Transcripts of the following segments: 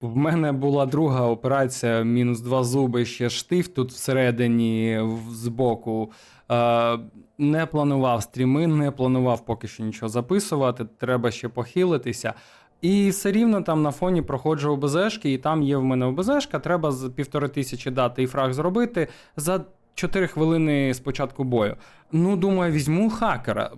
В мене була друга операція, мінус два зуби, ще штифт тут всередині, збоку. Е, не планував стріми, не планував поки що нічого записувати, треба ще похилитися. І все рівно там на фоні проходжу ОБЗшки, і там є в мене ОБЗшка, треба з півтори тисячі дати і фраг зробити за 4 хвилини з початку бою. Ну, думаю, візьму хакера.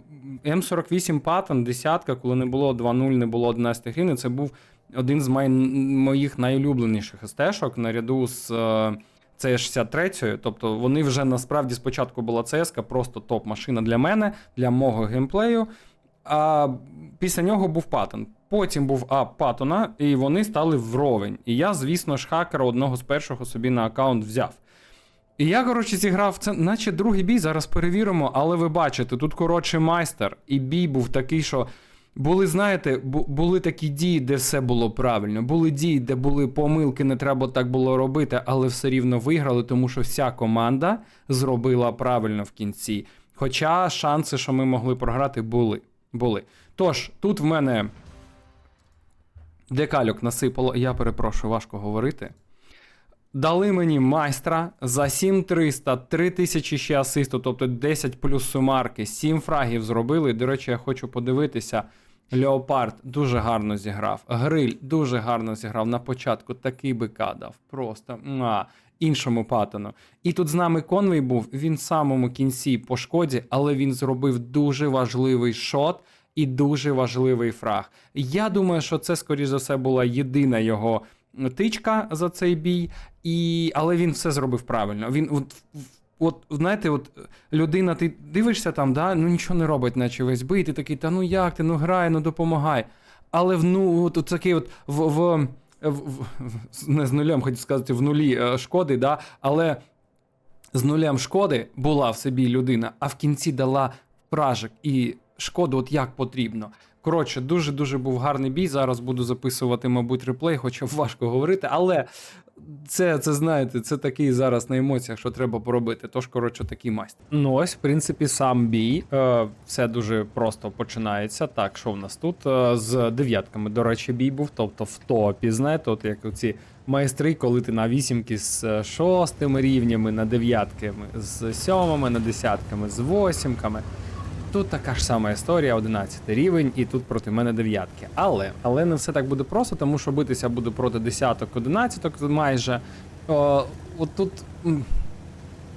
М48 патент, десятка, коли не було 2.0, не було 11 гривень, це був один з май... моїх найулюбленіших СТ-шок наряду з е, C63. Тобто вони вже насправді спочатку була CS, просто топ-машина для мене, для мого геймплею. А після нього був патент. Потім був ап Паттона, і вони стали вровень. І я, звісно ж, хакера одного з першого собі на аккаунт взяв. І я, коротше, зіграв це, наче другий бій, зараз перевіримо, але ви бачите, тут коротше майстер, і бій був такий, що були, знаєте, були такі дії, де все було правильно. Були дії, де були помилки, не треба так було робити, але все рівно виграли, тому що вся команда зробила правильно в кінці. Хоча шанси, що ми могли програти, були. були. Тож, тут в мене декалюк насипало, я перепрошую, важко говорити. Дали мені майстра за 7300, 3000 ще асисту, тобто 10 плюс сумарки, 7 фрагів зробили. До речі, я хочу подивитися. Леопард дуже гарно зіграв. Гриль дуже гарно зіграв. На початку такий бика дав. Просто муа, іншому патону. І тут з нами конвей був. Він в самому кінці по шкоді, але він зробив дуже важливий шот і дуже важливий фраг. Я думаю, що це, скоріш за все, була єдина його тичка за цей бій, і... але він все зробив правильно. Він от, от знаєте, от людина, ти дивишся там, да, ну нічого не робить, наче весь бій, ти такий, та ну як ти, ну грай, ну допомагай. Але в ну, от, от такий от в, в, в, не з нулем, хотів сказати, в нулі е, шкоди, да, але з нулем шкоди була в собі людина, а в кінці дала пражик і шкоду, от як потрібно. Коротше, дуже-дуже був гарний бій. Зараз буду записувати, мабуть, реплей, хоча важко говорити, але це, це знаєте, це такий зараз на емоціях, що треба поробити. Тож, коротше, такий майстер. Ну ось, в принципі, сам бій. Е, все дуже просто починається. Так, що в нас тут? Е, з дев'ятками, до речі, бій був, тобто в топі, знаєте, от як оці майстри, коли ти на вісімки з е, шостими рівнями, на дев'ятками, з сьомими, на десятками, з восімками. Тут така ж сама історія, 11 рівень, і тут проти мене дев'ятки. Але але не все так буде просто, тому що битися буду проти десяток, одинадцяток майже. О, от тут.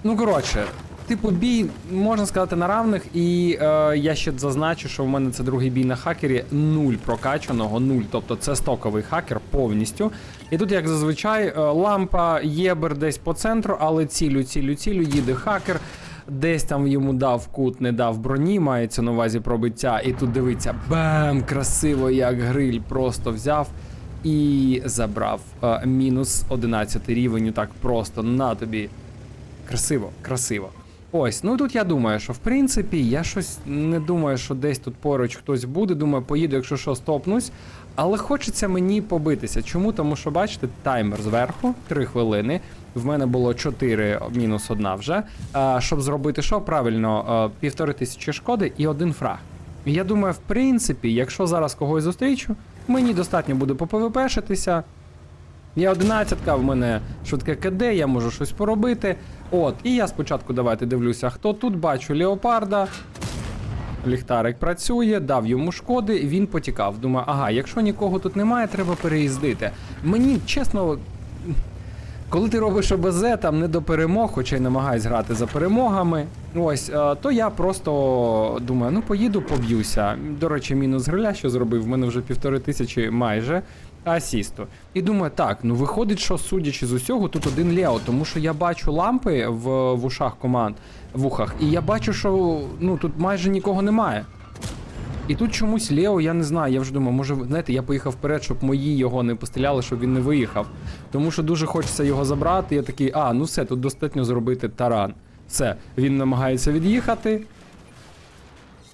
Ну, коротше, типу, бій, можна сказати, на равних, і е, я ще зазначу, що в мене це другий бій на хакері, нуль прокачаного, нуль. Тобто це стоковий хакер повністю. І тут, як зазвичай, е, лампа єбер десь по центру, але цілю, цілю, цілю, їде хакер. Десь там йому дав кут, не дав броні, мається на увазі пробиття. І тут дивиться, бам! Красиво, як гриль просто взяв і забрав. Е, мінус 11 рівень, так просто на тобі. Красиво, красиво. Ось, ну тут я думаю, що в принципі я щось не думаю, що десь тут поруч хтось буде. Думаю, поїду, якщо що, стопнусь. Але хочеться мені побитися. Чому? Тому що, бачите, таймер зверху, 3 хвилини. В мене було 4 мінус 1 вже. А, щоб зробити що? Правильно, півтори тисячі шкоди і один фраг. Я думаю, в принципі, якщо зараз когось зустрічу, мені достатньо буде попвпшитися. Я одинадцятка, в мене швидке КД, я можу щось поробити. От, і я спочатку давайте дивлюся, хто тут бачу Леопарда. Ліхтарик працює, дав йому шкоди, він потікав. Думаю, ага, якщо нікого тут немає, треба переїздити. Мені чесно. Коли ти робиш ОБЗ, там не до перемог, хоча й намагаюсь грати за перемогами. Ось, е, то я просто думаю, ну поїду, поб'юся. До речі, мінус гриля, що зробив, в мене вже півтори тисячі майже асісту. І думаю, так, ну виходить, що судячи з усього, тут один Лео, тому що я бачу лампи в, в ушах команд, в ухах, і я бачу, що ну тут майже нікого немає. І тут чомусь Лео, я не знаю, я вже думаю, може, знаєте, я поїхав вперед, щоб мої його не постріляли, щоб він не виїхав. Тому що дуже хочеться його забрати. Я такий, а, ну все, тут достатньо зробити таран. Все, він намагається від'їхати.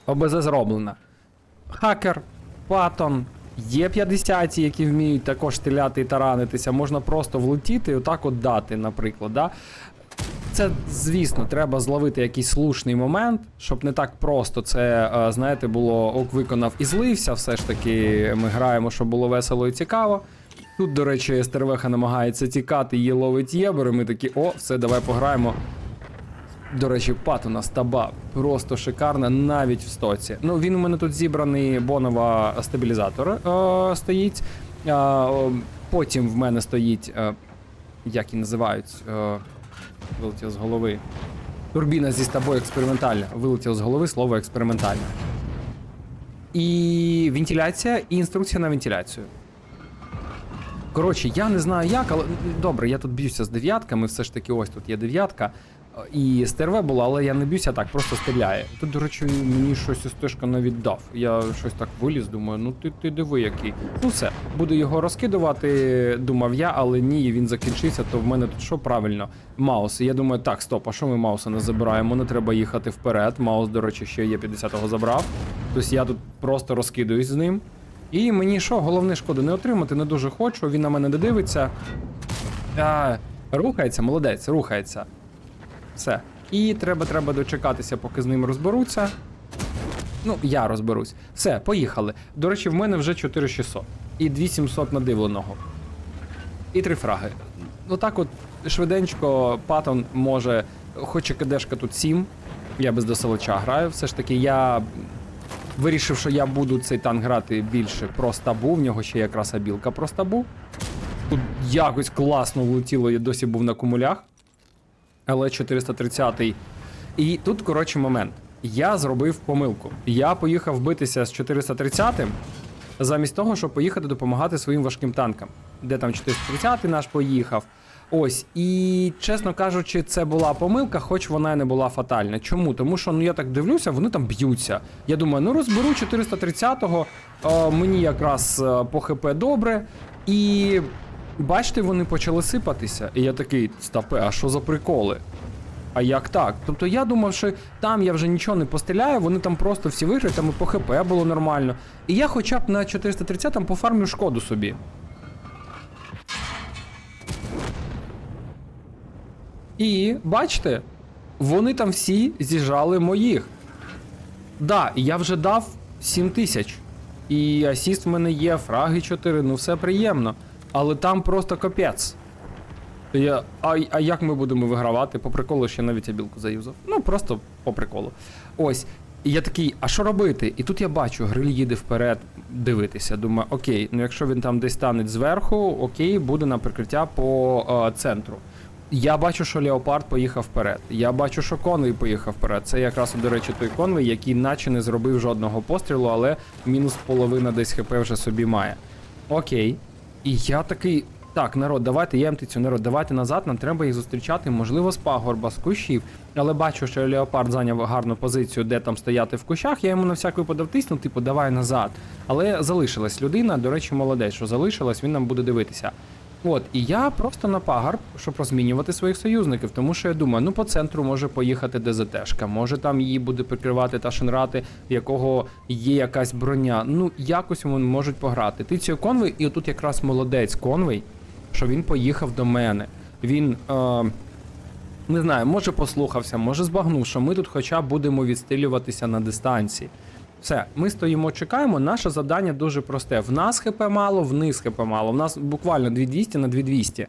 ОБЗ зроблено. Хакер, Патон, є 50 які вміють також стріляти і таранитися. Можна просто влетіти і отак от дати, наприклад. Да? Це, звісно, треба зловити якийсь слушний момент, щоб не так просто це, е, знаєте, було ок виконав і злився. Все ж таки ми граємо, щоб було весело і цікаво. Тут, до речі, Стервеха намагається тікати, її ловить єбер, і ми такі, о, все, давай пограємо. До речі, пат у нас таба просто шикарна, навіть в стоці. Ну, він у мене тут зібраний Бонова стабілізатор е, стоїть. Е, потім в мене стоїть, е, як і називають, е, вилетів з голови. Турбіна зі тобою експериментальна. Вилетіло з голови слово експериментальне. І вентиляція, і інструкція на вентиляцію. Коротше, я не знаю як, але добре, я тут б'юся з дев'ятками, все ж таки, ось тут є дев'ятка. І стерве було, але я не б'юся так, просто стріляє. Тут, до речі, мені щось СТшка навіть дав. Я щось так виліз, думаю, ну ти, ти диви який. Ну все, буду його розкидувати, думав я, але ні, він закінчився, то в мене тут що правильно? Маус. І я думаю, так, стоп, а що ми Мауса не забираємо? Не треба їхати вперед. Маус, до речі, ще є 50-го забрав. Тобто я тут просто розкидуюсь з ним. І мені що, головне шкоди не отримати, не дуже хочу, він на мене не дивиться. А, рухається, молодець, рухається. Все. І треба, треба дочекатися, поки з ним розберуться. Ну, я розберусь. Все, поїхали. До речі, в мене вже 4600 і 2700 надивленого. І три фраги. Отак от швиденько Паттон може, хоч і кадешка тут 7, я без досилача граю. Все ж таки, я вирішив, що я буду цей танк грати більше про стабу. В нього ще якраз абілка про стабу. Тут якось класно влетіло, я досі був на кумулях. Але 430-й. І тут, коротше, момент. Я зробив помилку. Я поїхав битися з 430-м, замість того, щоб поїхати допомагати своїм важким танкам. Де там 430-й наш поїхав. Ось, і чесно кажучи, це була помилка, хоч вона і не була фатальна. Чому? Тому що ну я так дивлюся, вони там б'ються. Я думаю, ну розберу 430-го, е, мені якраз е, по ХП добре. І бачите, вони почали сипатися. І я такий, стапе, а що за приколи? А як так? Тобто я думав, що там я вже нічого не постріляю, вони там просто всі виграють, там і по ХП було нормально. І я хоча б на 430-м пофармлю шкоду собі. І бачите, вони там всі зіжали моїх. Да, я вже дав 7 тисяч. І асіст в мене є, фраги 4, ну все приємно. Але там просто капець. Я, а, а як ми будемо вигравати? По приколу ще навіть я білку заюзав. Ну, просто по приколу. Ось. Я такий, а що робити? І тут я бачу, гриль їде вперед дивитися. Думаю, окей, ну якщо він там десь станеть зверху, окей, буде на прикриття по е, центру. Я бачу, що Леопард поїхав вперед. Я бачу, що Конвей поїхав вперед. Це якраз, до речі, той конвей, який наче не зробив жодного пострілу, але мінус половина десь хп вже собі має. Окей. І я такий. Так, народ, давайте ємтицю, народ, давайте назад, нам треба їх зустрічати, можливо, з пагорба, з кущів. Але бачу, що Леопард зайняв гарну позицію, де там стояти в кущах. Я йому на всяк випадок тиснув, типу, давай назад. Але залишилась людина, до речі, молодець, що залишилась, він нам буде дивитися. От, і я просто на пагорб, щоб розмінювати своїх союзників, тому що я думаю, ну по центру може поїхати ДЗТшка, може там її буде прикривати та Шенрати, в якого є якась броня. Ну, якось вони можуть пограти. Ти цього конвей, і отут якраз молодець конвей, що він поїхав до мене. Він. Е- не знаю, може послухався, може збагнув, що ми тут хоча б будемо відстрілюватися на дистанції. Все, ми стоїмо, чекаємо. Наше завдання дуже просте. В нас ХП мало, в них ХП мало. В нас буквально 2200 на 2200.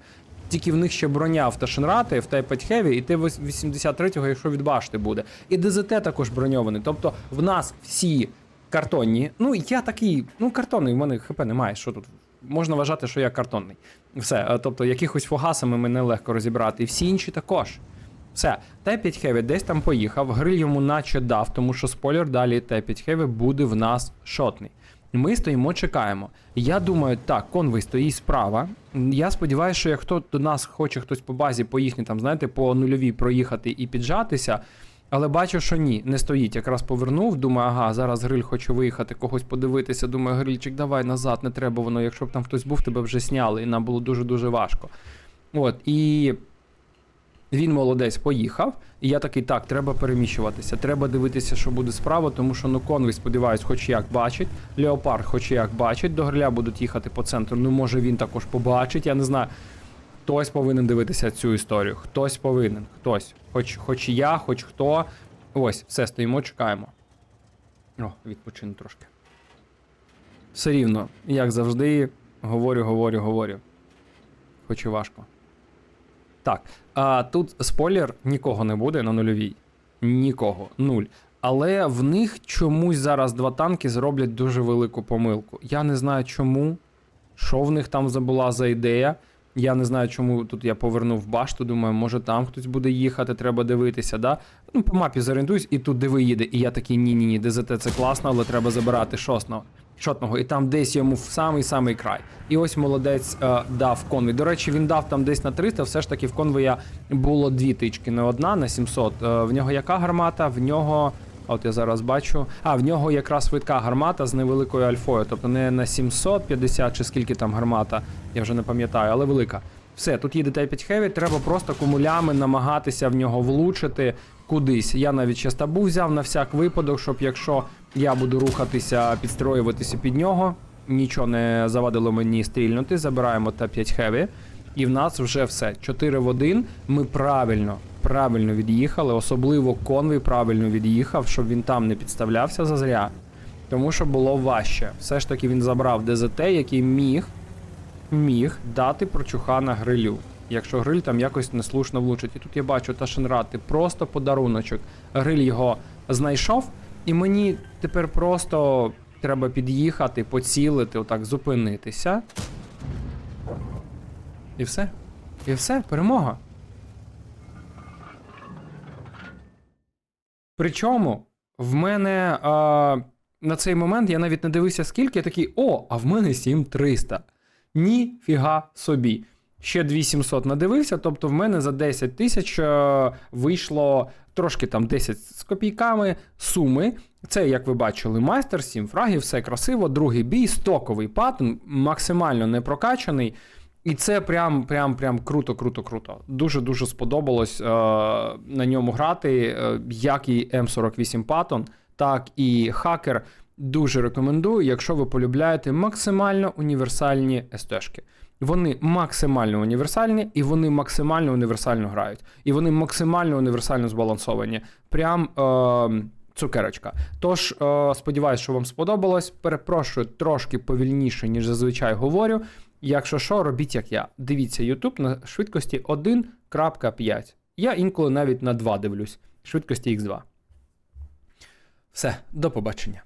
Тільки в них ще броня в Ташенрати, в Тайпать Хеві, і Т-83, якщо від башти буде. І ДЗТ також броньований. Тобто в нас всі картонні. Ну, я такий, ну, картонний, в мене ХП немає. Що тут? Можна вважати, що я картонний. Все. е, Тобто, якихось фугасами мене легко розібрати. І всі інші також. Все, Т5 Heavy десь там поїхав, гриль йому наче дав, тому що спойлер далі Т5 Heavy буде в нас шотний. Ми стоїмо, чекаємо. Я думаю, так, конвой стоїть справа. Я сподіваюся, що як хто до нас хоче хтось по базі по їхній, там, знаєте, по нульовій проїхати і піджатися. Але бачу, що ні, не стоїть. Якраз повернув, думаю, ага, зараз гриль хоче виїхати, когось подивитися. Думаю, грильчик, давай назад, не треба воно. Якщо б там хтось був, тебе вже сняли, і нам було дуже-дуже важко. От, і він молодець поїхав, і я такий, так, треба переміщуватися, треба дивитися, що буде справа, тому що ну конвій, сподіваюсь, хоч як бачить. Леопард, хоч як бачить, до гриля будуть їхати по центру. Ну, може він також побачить, я не знаю. Хтось повинен дивитися цю історію. Хтось повинен, хтось. Хоч, хоч я, хоч хто. Ось, все, стоїмо, чекаємо. О, відпочину трошки. Все рівно, як завжди, говорю, говорю, говорю. легко чи важко? Так. А, тут спойлер, нікого не буде на нульовій. Нікого. Нуль. Але в них чомусь зараз два танки зроблять дуже велику помилку. Я не знаю чому, що в них там забула за ідея. Я не знаю, чому тут я повернув башту. Думаю, може там хтось буде їхати, треба дивитися. Да? Ну, по мапі зорієнтуюсь, і тут диви їде. І я такий ні-ні ні, ДЗТ це класно, але треба забирати шостного. Шотного, і там десь йому в самий-самий край. І ось молодець е, дав конвой. До речі, він дав там десь на 300, все ж таки в конвоя було дві тички, не одна на 700. Е, в нього яка гармата? В нього. От я зараз бачу. А, в нього якраз швидка гармата з невеликою альфою. Тобто не на 750 чи скільки там гармата, я вже не пам'ятаю, але велика. Все, тут їде Т5 Heavy, треба просто кумулями намагатися в нього влучити кудись. Я навіть ще стабу взяв на всяк випадок, щоб якщо я буду рухатися, підстроюватися під нього, нічого не завадило мені стрільнути. Забираємо Т5 Heavy. І в нас вже все. 4 в 1. Ми правильно, правильно від'їхали. Особливо конвой правильно від'їхав, щоб він там не підставлявся зазря. Тому що було важче. Все ж таки він забрав ДЗТ, який міг, міг дати прочухана грилю. Якщо гриль там якось неслушно влучить. І тут я бачу Ташенрати, просто подаруночок. Гриль його знайшов, і мені тепер просто треба під'їхати, поцілити, отак зупинитися. І все. І все, перемога. Причому в мене а, на цей момент я навіть не дивився скільки, я такий, о, а в мене 7300. Ніфіга собі. Ще 2700 надивився, тобто в мене за 10 тисяч е, вийшло трошки там 10 з копійками суми. Це, як ви бачили, майстер, 7 фрагів, все красиво. Другий бій, стоковий паттон, максимально не прокачаний. І це прям, прям, прям круто, круто, круто. Дуже дуже сподобалось е, на ньому грати. Е, як і М48 Patton, так і хакер. Дуже рекомендую, якщо ви полюбляєте максимально універсальні СТшки. Вони максимально універсальні і вони максимально універсально грають. І вони максимально універсально збалансовані. Прям е, цукерочка. Тож, е, сподіваюся, що вам сподобалось. Перепрошую трошки повільніше, ніж зазвичай говорю. Якщо що, робіть як я. Дивіться YouTube на швидкості 1.5. Я інколи навіть на 2 дивлюсь. Швидкості X2. Все, до побачення.